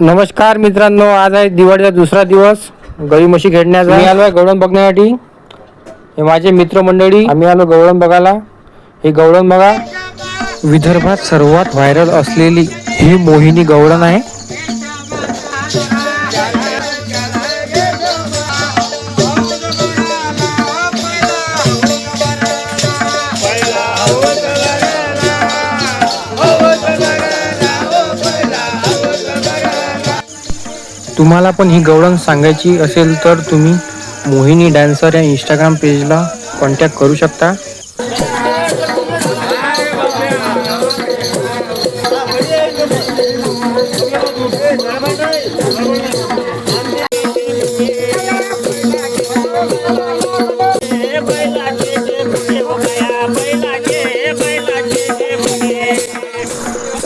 नमस्कार मित्रांनो आज आहे दिवाळीचा दुसरा दिवस. गळी म्हशी खेळण्याचा. मी आलोय गवळण बघण्यासाठी. हे माझे मित्रमंडळी आम्ही आलो गवळण बघायला. हे गवळण बघा. विदर्भात सर्वात व्हायरल असलेली ही मोहिनी गवळण आहे. तुम्हाला पण ही गवळण सांगायची असेल तर तुम्ही मोहिनी डान्सर या इंस्टाग्राम पेजला कॉन्टॅक्ट करू शकता.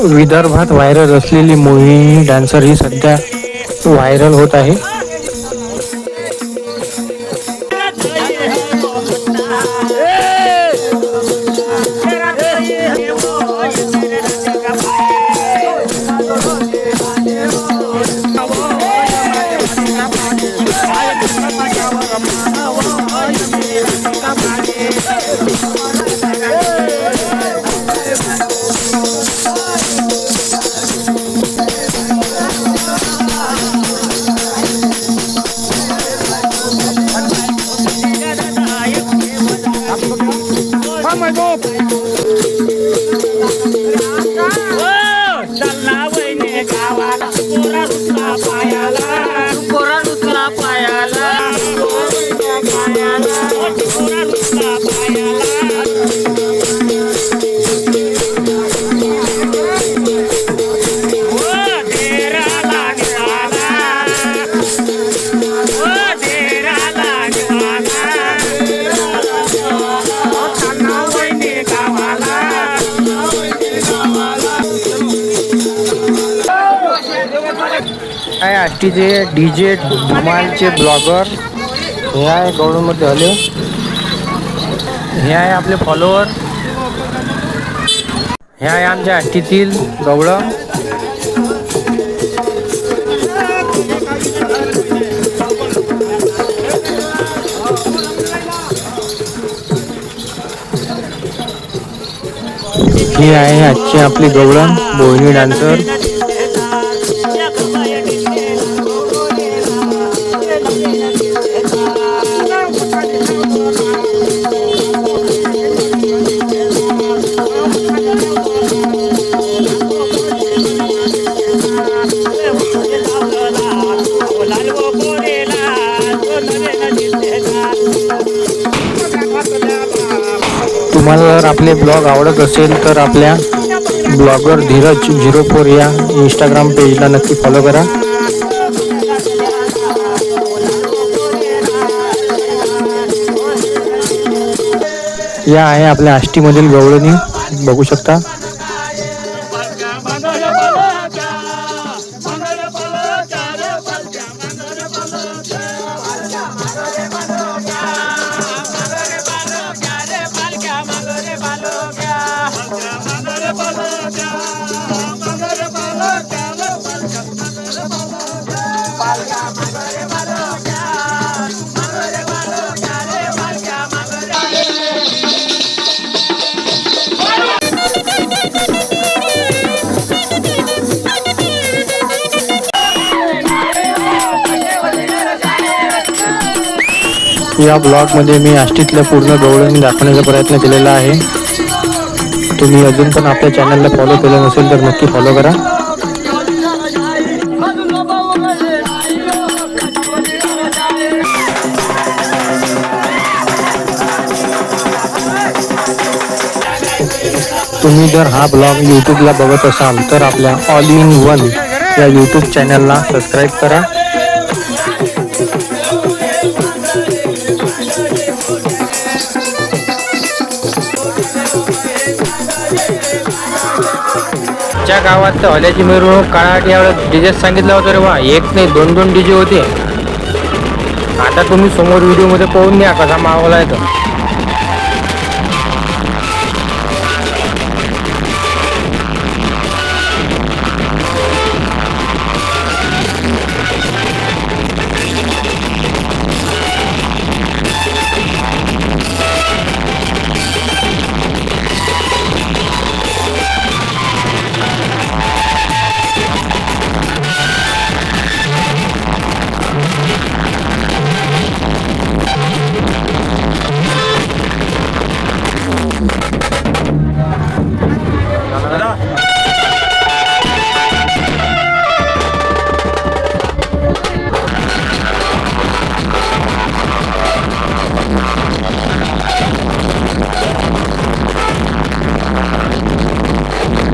विदर्भात व्हायरल असलेली मोहिनी डान्सर ही सध्या व्हायरल होत आहे. my God. आहे आष्टीचे डी जे धुमालचे ब्लॉगर? हे आहे गौडमध्ये आले हे आहे आपले फॉलोअर हे आहे आमच्या आष्टीतील गवळं. हे आहे आजचे आपली गवळण बोहिणी डान्सर. तुम्हाला जर आपले ब्लॉग आवडत असेल तर आपल्या ब्लॉगर धीरज झिरो फोर या इंस्टाग्राम पेजला नक्की फॉलो करा. या आहे आपल्या आष्टीमधील गवळणी. बघू शकता. या ब्लॉगमध्ये मी आष्टीतल्या पूर्ण गवळणी दाखवण्याचा प्रयत्न केलेला आहे. तुम्ही अजून पण आपल्या चॅनलला फॉलो केलं नसेल तर नक्की फॉलो करा. तुम्ही जर हा ब्लॉग यूट्यूबला बघत असाल तर आपल्या ऑल इन वन या यूट्यूब चॅनलला सबस्क्राईब करा. ज्या गावात तर हल्याची मिरवणूक काळाटी यावेळेस डीजे सांगितला होता रे वा एक नाही दोन दोन डीजे होते. आता तुम्ही समोर व्हिडिओमध्ये पाहून घ्या कसा मागवला आहे तर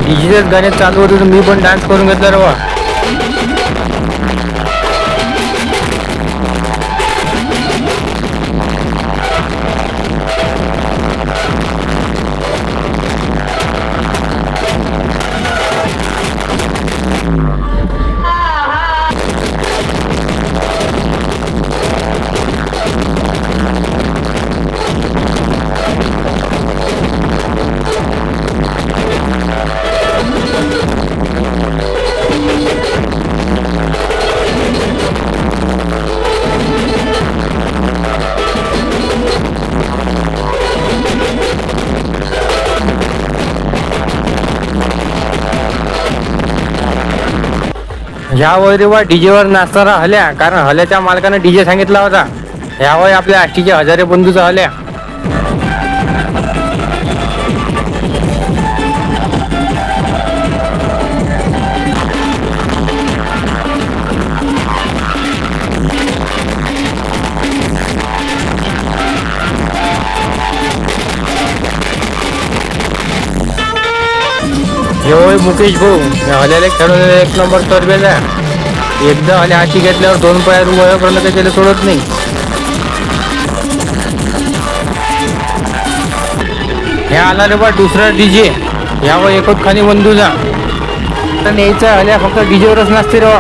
डीजेच गाणे चालू होते तर मी पण डान्स करून घेतला रे बा ह्या वय डीजेवर नाचणारा हल्या. कारण हल्याच्या मालकानं डीजे सांगितला होता. ह्या आपल्या आष्टीचे हजारे बंधूचा हल्या. हे होय मुकेश भाऊ या हल्याला खेळवलेला एक नंबर तरबेजा एकदा हल्या हाती घेतल्यावर दोन पायावर वयापर्यंत काही त्याला सोडत नाही. हे आला रे बा दुसरा डीजे यावर एकच खाली बंधूचा तर न्यायचा हल्या फक्त डीजेवरच नसते रे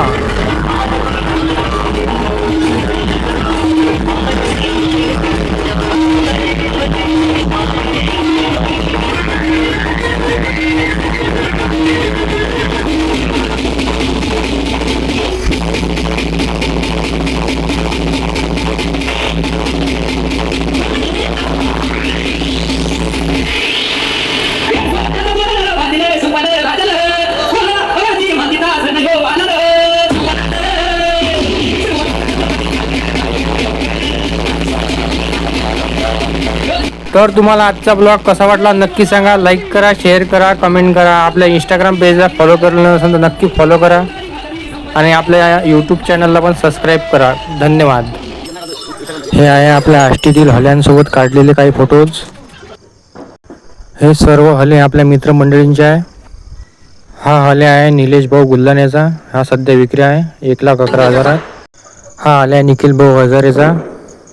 तर तुम्हाला आजचा ब्लॉग कसा वाटला नक्की सांगा. लाईक करा शेअर करा कमेंट करा. आपल्या इंस्टाग्राम पेजला फॉलो करणं नसेल तर नक्की फॉलो करा. आणि आपल्या यूट्यूब चॅनलला पण सबस्क्राईब करा. धन्यवाद. हे आहे आपल्या आष्टीतील हल्यांसोबत काढलेले काही फोटोज हे सर्व हले आपल्या मित्रमंडळींचे आहे. हा हले आहे निलेश भाऊ गुल्लानेचा. हा सध्या विक्री आहे. एक लाख अकरा हजारात. हा आल्या निखिल भाऊ हजारेचा.